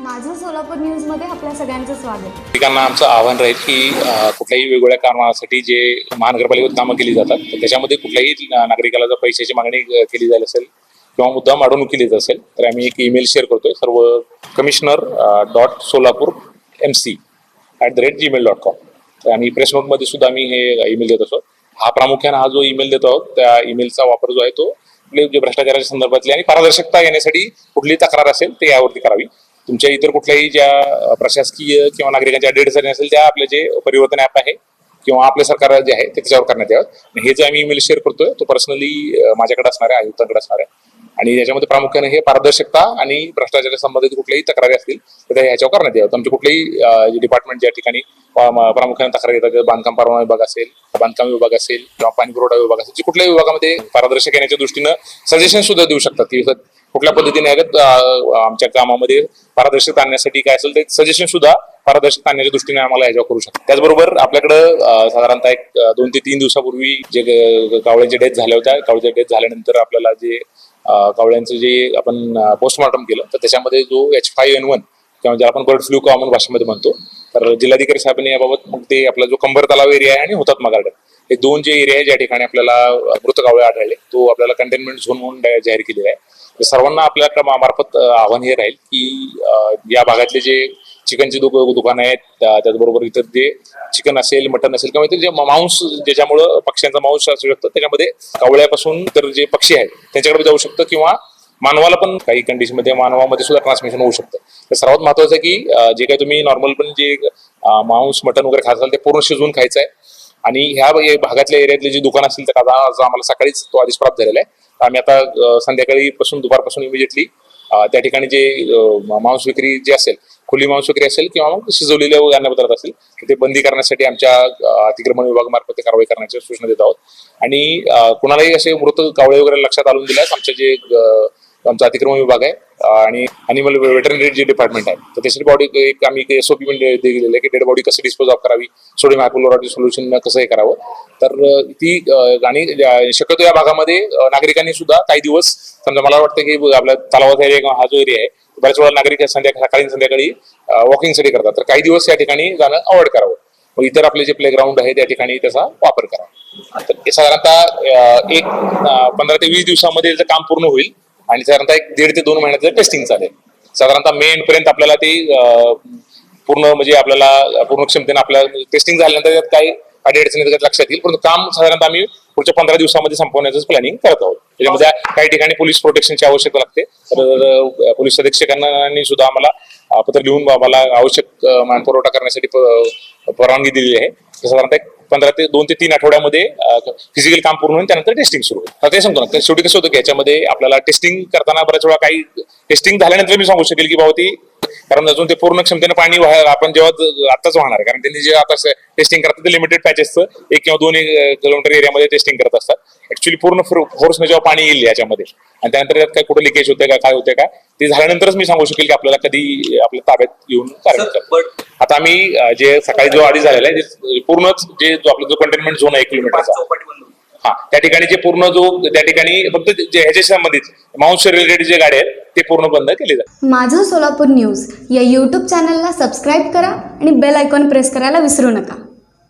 माझं सोलापूर न्यूजमध्ये आपल्या सगळ्यांचं स्वागत. नागरिकांना आमचं आव्हान राहील की कुठल्याही वेगवेगळ्या कारणासाठी जे महानगरपालिकेत कामं केली जातात तर त्याच्यामध्ये कुठल्याही नागरिकाला जर पैशाची मागणी केली जाईल असेल किंवा मुद्दाम अडवणूक केली जात असेल तर आम्ही एक ईमेल शेअर करतोय. सर्व commissioner dot Solapur M C at the rate Gmail dot com. तर आम्ही प्रेस नोटमध्ये सुद्धा आम्ही हे ईमेल देत असतो. हा प्रामुख्याने हा जो ईमेल देतो आहोत त्या ईमेलचा वापर जो आहे तो आपले जे भ्रष्टाचाराच्या संदर्भातली आणि पारदर्शकता येण्यासाठी कुठली तक्रार असेल ते यावरती करावी. तुमच्या इतर कुठल्याही ज्या प्रशासकीय किंवा नागरिकांच्या अडेअडचणी असेल त्या आपले जे परिवर्तन ॲप आहे किंवा आपल्या सरकार जे आहे ते त्याच्यावर करण्यात यावं. आणि हे जे आम्ही ईमेल शेअर करतोय तो पर्सनली माझ्याकडे असणार आहे आयुक्तांकडे असणार आहे. आणि याच्यामध्ये प्रामुख्याने हे पारदर्शकता आणि भ्रष्टाचाराच्या संबंधित कुठल्याही तक्रारी असतील तर त्या ह्याच्यावर करण्यात यावं. आमचे कुठलेही डिपार्टमेंट ज्या ठिकाणी प्रामुख्याने तक्रार येतात बांधकाम परवाना विभाग असेल बांधकाम विभाग असेल किंवा पाणी पुरवठा विभाग असेल जे कुठल्याही विभागामध्ये पारदर्शक येण्याच्या दृष्टीनं सजेशन सुद्धा देऊ शकतात. की कुठल्या पद्धतीने आहेत, आमच्या कामामध्ये पारदर्शकता आणण्यासाठी काय असेल ते सजेशन सुद्धा पारदर्शकता आणण्याच्या दृष्टीने आम्हाला याच्यावर करू शकतो त्याचबरोबर आपल्याकडं साधारणतः एक दोन ते तीन दिवसापूर्वी जे ग- कावळ्यांच्या डेथ झाल्या होत्या. कावळ्याच्या डेथ झाल्यानंतर आपल्याला जे कावळ्यांचं जे आपण पोस्टमॉर्टम केलं तर त्याच्यामध्ये जो एच फाय एन वन किंवा ज्याला आपण बर्ड फ्लू कॉमन भाषेमध्ये म्हणतो तर जिल्हाधिकारी साहेबांनी याबाबत मग ते आपला जो कंबर तलाव एरिया आहे आणि हुतात्मा गार्डन हे दोन जे एरिया आहे ज्या ठिकाणी आपल्याला मृत कावळे आढळले तो आपल्याला कंटेनमेंट झोन म्हणून जाहीर केलेला आहे. तर सर्वांना आपल्या मार्फत आव्हान हे राहील की या भागातले जे चिकनचे दु दुकानं आहेत त्याचबरोबर इतर जे चिकन असेल मटन असेल किंवा इतर जे मांस ज्याच्यामुळं पक्ष्यांचा मांस असू शकतं त्याच्यामध्ये कावळ्यापासून तर जे पक्षी आहेत त्यांच्याकडे जाऊ शकतं किंवा मानवाला पण काही कंडिशनमध्ये मानवामध्ये सुद्धा ट्रान्समिशन होऊ शकतं. तर सर्वात महत्वाचं आहे की जे काही तुम्ही नॉर्मल पण जे मांस मटन वगैरे खात असाल ते पूर्ण शिजवून खायचं आहे. आणि ह्या भागातल्या एरियातले जे दुकान असतील तर आम्हाला सकाळीच तो आधीच प्राप्त झालेला आहे. आम्ही आता संध्याकाळी पासून दुपारपासून इमिजिएटली त्या ठिकाणी जे मांस विक्री जे असेल खुली मांस विक्री असेल किंवा मग शिजवलेले अन्नपदार्थ असेल ते बंदी करण्यासाठी आमच्या अतिक्रमण विभागामार्फत कारवाई करण्याच्या सूचना देत आहोत. आणि कुणालाही असे मृत कावळे वगैरे लक्षात आणून दिल्यास आमचे जे आमचा अतिक्रमण विभाग आहे. आणि अनिमल वेटरनरी जे डिपार्टमेंट आहे तर त्यासाठी बॉडी एक आम्ही एसओपी पण दे- दिलेलं आहे की डेड बॉडी कशी डिस्पोज ऑफ करावी सोडियम हायपोलोराटी सोल्युशन कसं हे करावं. तर ती गाणी आणि शक्यतो या भागामध्ये नागरिकांनी सुद्धा काही दिवस समजा मला वाटतं की आपल्या तलावाचा एरिया किंवा हा जो एरिया आहे बऱ्याच वेळा नागरिक संध्याकाळी सकाळी संध्याकाळी वॉकिंगसाठी करतात. तर काही दिवस या ठिकाणी जाणं अवॉइड करावं. मग इतर आपले जे प्लेग्राऊंड आहे त्या ठिकाणी त्याचा वापर करावा. तर साधारणतः एक पंधरा ते वीस दिवसामध्ये त्याचं काम पूर्ण होईल. आणि साधारणतः एक दीड ते दोन महिन्याचं टेस्टिंग चालेल. साधारणतः मे एंड पर्यंत आपल्याला ते पूर्ण म्हणजे आपल्याला पूर्ण क्षमतेने आपल्या टेस्टिंग झाल्यानंतर त्यात काही अडीअडचणी लक्षात येईल. परंतु काम साधारणतः आम्ही पुढच्या पंधरा दिवसामध्ये संपवण्याचं प्लॅनिंग करत आहोत. त्याच्यामध्ये काही ठिकाणी पोलीस प्रोटेक्शनची आवश्यकता लागते. तर पोलीस अधीक्षकांनी सुद्धा आम्हाला पत्र लिहून आम्हाला आवश्यक अं, मानपुरवठा करण्यासाठी परवानगी दिलेली आहे. साधारणतः एक पंधरा ते दोन ते तीन आठवड्यामध्ये फिजिकल काम पूर्ण होईल त्यानंतर टेस्टिंग सुरू होईल. ते सांगतो ना शेवटी कसं होतं की याच्यामध्ये आपल्याला टेस्टिंग करताना बऱ्याच वेळा काही टेस्टिंग झाल्यानंतर मी सांगू शकेल की बाबा ती कारण अजून ते पूर्ण क्षमतेने पाणी वाह- आपण जेव्हा आताच वाहणार आहे. कारण त्यांनी जे आता टेस्टिंग करतात ते लिमिटेड पॅचेसचं एक किंवा दोन किलोमीटर एरियामध्ये टेस्टिंग करत असतात. ऍक्च्युली पूर्ण फोर्सने जेव्हा पाणी येईल याच्यामध्ये. आणि त्यानंतर यात काय कुठं लिकेज होते का काय होते का ते झाल्यानंतरच मी सांगू शकेल की आपल्याला कधी आपल्या ताब्यात येऊन but- आता आम्ही जे सकाळी जो आधी झालेला आहे पूर्णच जे आपला जो कंटेनमेंट झोन आहे एक किलोमीटरचा. हा त्या ठिकाणी जे पूर्ण जो त्या ठिकाणी फक्त ह्याच्याशी संबंधित मांस रिलेटेड जे गाड्या आहेत ते पूर्ण बंद केले जातात. माझं सोलापूर न्यूज या यूट्यूब चॅनलला सबस्क्राईब करा आणि बेल आयकॉन प्रेस करायला विसरू नका.